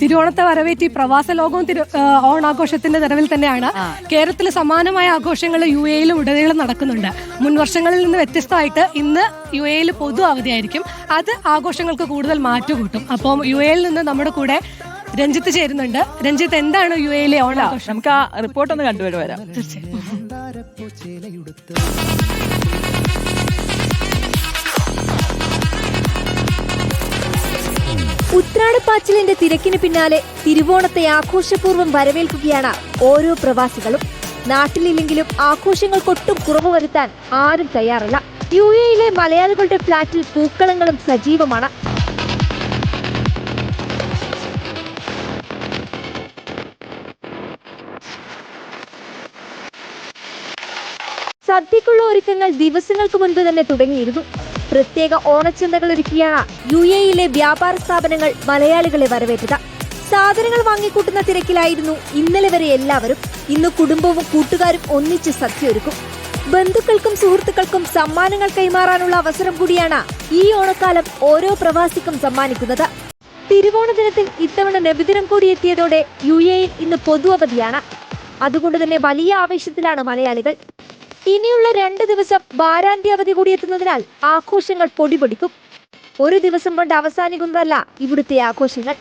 തിരുവോണത്തെ വരവേറ്റി പ്രവാസ ലോകവും തിരു ഓണാഘോഷത്തിന്റെ നിറവിൽ തന്നെയാണ്. കേരളത്തിൽ സമാനമായ ആഘോഷങ്ങൾ യു എയിലും ഉടനീളം നടക്കുന്നുണ്ട്. മുൻ വർഷങ്ങളിൽ നിന്ന് വ്യത്യസ്തമായിട്ട് ഇന്ന് യു എയിൽ പൊതു അവധിയായിരിക്കും. അത് ആഘോഷങ്ങൾക്ക് കൂടുതൽ മാറ്റുകൂട്ടും. അപ്പം യു എയിൽ നിന്ന് നമ്മുടെ കൂടെ രഞ്ജിത്ത് ചേരുന്നുണ്ട്. രഞ്ജിത്ത് എന്താണ് യു എയിലെ ഓണാഘോഷം നമുക്ക് ആ റിപ്പോർട്ട് ഒന്ന് തീർച്ചയായും. വരാം ഉത്രാടപ്പാച്ചിലിന്റെ തിരക്കിന് പിന്നാലെ തിരുവോണത്തെ ആഘോഷപൂർവം വരവേൽക്കുകയാണ് ഓരോ പ്രവാസികളും. നാട്ടിലില്ലെങ്കിലും ആഘോഷങ്ങൾക്കൊട്ടും കുറവ് വരുത്താൻ ആരും തയ്യാറല്ല. യു എയിലെ മലയാളികളുടെ ഫ്ളാറ്റിൽ പൂക്കളങ്ങളും സജീവമാണ്. സദ്യക്കുള്ള ഒരുക്കങ്ങൾ ദിവസങ്ങൾക്ക് മുൻപ് തന്നെ തുടങ്ങിയിരുന്നു. പ്രത്യേക ഓണച്ചന്തകൾ ഒരുക്കിയാണ് യു എയിലെ വ്യാപാര സ്ഥാപനങ്ങൾ മലയാളികളെ വരവേറ്റത്. സാധനങ്ങൾ വാങ്ങിക്കൂട്ടുന്ന തിരക്കിലായിരുന്നു ഇന്നലെ വരെ എല്ലാവരും. ഇന്ന് കുടുംബവും കൂട്ടുകാരും ഒന്നിച്ച് സദ്യ ഒരുക്കും ബന്ധുക്കൾക്കും സുഹൃത്തുക്കൾക്കും സമ്മാനങ്ങൾ കൈമാറാനുള്ള അവസരം കൂടിയാണ് ഈ ഓണക്കാലം ഓരോ പ്രവാസിക്കും സമ്മാനിക്കുന്നത്. തിരുവോണ ദിനത്തിൽ ഇത്തവണ നബിദിനം കൂടി എത്തിയതോടെ യു എയിൽ ഇന്ന് പൊതു അവധിയാണ് അതുകൊണ്ട് തന്നെ വലിയ ആവേശത്തിലാണ് മലയാളികൾ. ഇനിയുള്ള രണ്ട് ദിവസം വാരാന്ത്യ അവധി കൂടി എത്തുന്നതിനാൽ ആഘോഷങ്ങൾ പൊടിപൊടിക്കും. ഒരു ദിവസം കൊണ്ട് അവസാനിക്കുന്നതല്ല ഇവിടുത്തെ ആഘോഷങ്ങൾ.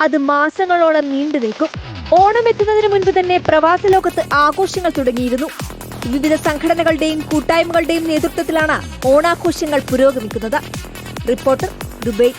അത് മാസങ്ങളോളം നീണ്ടു നിൽക്കും. ഓണം എത്തുന്നതിന് മുൻപ് തന്നെ പ്രവാസ ലോകത്ത് ആഘോഷങ്ങൾ തുടങ്ങിയിരുന്നു. വിവിധ സംഘടനകളുടെയും കൂട്ടായ്മകളുടെയും നേതൃത്വത്തിലാണ് ഓണാഘോഷങ്ങൾ പുരോഗമിക്കുന്നത്. Reporter Dubai.